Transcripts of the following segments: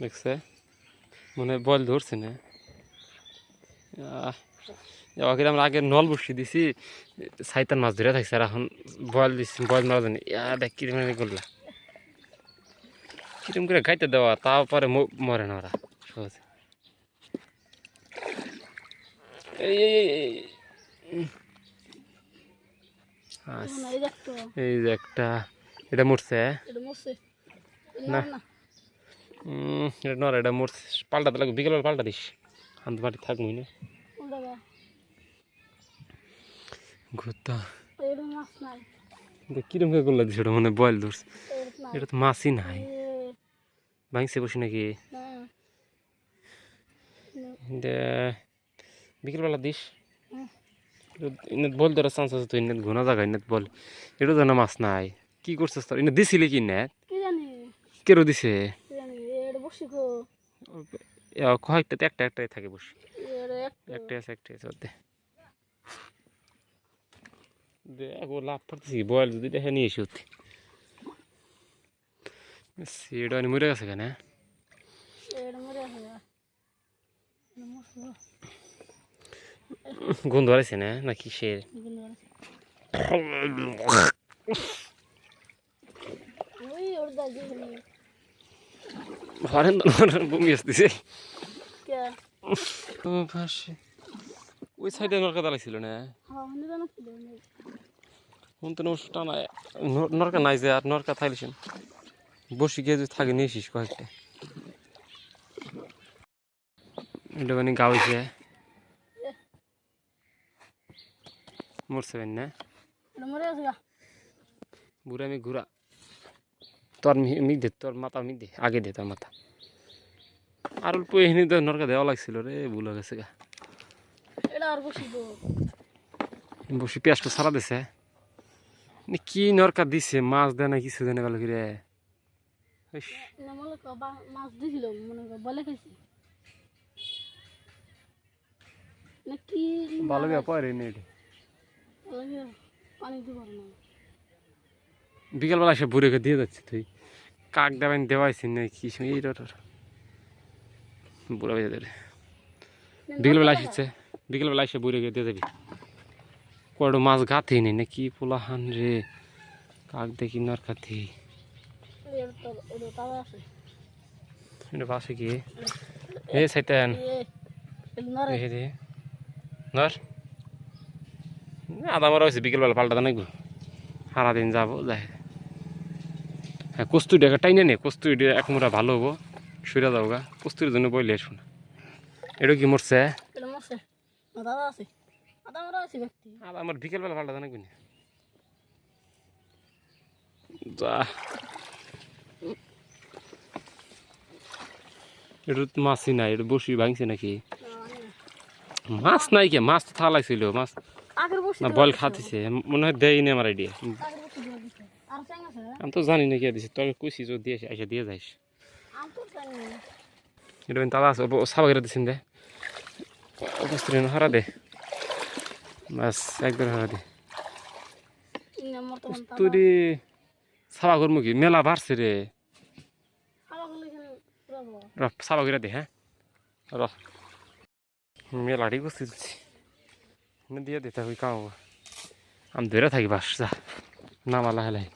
দেখছে। মনে বল ধরছে না। ওকে আমরা আগে নল বসিয়ে দিছি সাইতান মাছ ধরে থাকছে আর এখন বল দিচ্ছি বল মারা জানি। ইয়া দেখ কিরম করলা। কিরম করে খাইতে দেওয়া তারপরে মরে না ওরা সহজে। এই যে একটা। এটা এটা মরছে। না। এটা নর এটা মরছে পাল্টাতে লাগবে বিকেলবেলা পাল্টা দিস আন্ত বাড়ি থাকবি না। ঘুরতা। কিরম করে করলা দিস ওটা মানে বয়েল ধরছে। এটা তো মাছই নাই। ভাঙছে বসি নাকি? বিকেলবেলা দিস। হুম। ইনাত বল ধরার চান্স আছে তো ইনাত ঘোনা জায়গা ইনাত বল। এটা জানা মাছ নাই। কি করছিস তোর? ইনাত দিছিলি কি জানি। কেরো দিছে? বসি গো। কয়েকটাতে একটা একটাই থাকে বসি। একটাই আছে একটাই আছে ওতে দেখ লাভ পড়তেছি বয়েল যদি দেখে নিয়ে এসে ওতে সেটা মরে গেছে কেন আছে মরছে গন্ধ হারাইছে না নাকি সে এগুলো আছে। ওই ওর দাদি হরেন বমি আসতেছে। কে? ও পাশে ওই সাইডে নরকা দাঁড়াইছিল না? হ্যাঁ হনে জানো কি দেবে কোন তো নষ্ট টানা নরকা নাই যে আর নরকা থাইলিছেন। বসি গিয়ে যদি থাকে নিয়ে এসিস কয়েকটা। এটা মানে গাও হয়েছে মরছে না? বুড়া আমি ঘুরা। তোর মি- মিক দে তোর মাথা মিক দে আগে দে তোর মাথা। আর অল্প এখানে তো নরকা দেওয়া লাগছিল রে ভুল হয়ে গেছে গা। বসি পেঁয়াজটা সারা দিছে। নি কি নরকা দিছে মাছ দেয় না কিছু দেয় না ভালো করে। মাছ দিছিল মনে বলে খাইছি। ভালো করে পরে নি এটি। ভালো করে পানি দিব না। বিকালবেলা এসে বুড়েকে দিয়ে যাচ্ছে তুই কাক দেবেন দেওয়াইছি না কি বুড়া বেজে দেবে বিকেলবেলা এসেছে বিকেলবেলা এসে বুড়েকে দিয়ে যাবি। কয়টো মাছ গাতেই নেই না কি পোলা হান রে কাক দেখি নরকাতি এটা তো এটা পাশে কি এ সাইতেন নরে। নর। আদা মারা হয়েছে বিকেলবেলা পাল্টা নাকি সারাদিন যাব যাই। হ্যাঁ কস্তুরি একটা টাইনে নে কস্তুরি এক মোটা ভালো হব। শুয়ে যাব গা কস্তুরির জন্য বইলে শোনা। এটা কি মরছে? আমার বিকেলবেলা পাল্টা নাকি না যা। এটা মাছই নাই এটা বসি ভাঙছে নাকি? জানি। মাছ নাই কে? মাছ তো থালা ছিল মাছ না বল খাতিছে। মনে হয় দেয়নি আমার আইডিয়া আমি তো জানি না কে দিছে তোকে কুসি যদি এসে দিয়ে যাইস। এটা তালা আছে সাবাগেরা দিছেন দে। কস্তুরি হারা দে। বাস একদম হারা দে। তুই সাবাগর মুখি মেলা বাড়ছে রে। আমাগুলো এখানে পুরাবো র সাবাগেরা দে হ্যাঁ? র মেলাটি কুস্তি দিচ্ছি দিয়ে দিতে হবে কাম আমি ধরে থাকি বাস যা। নামা লাহে লাহে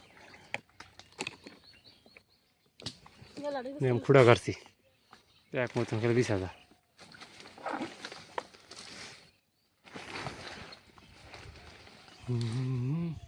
মেলাটি আমি খুঁড়া কাটছি এক মতন খেলে বিশ হাজার। হুম।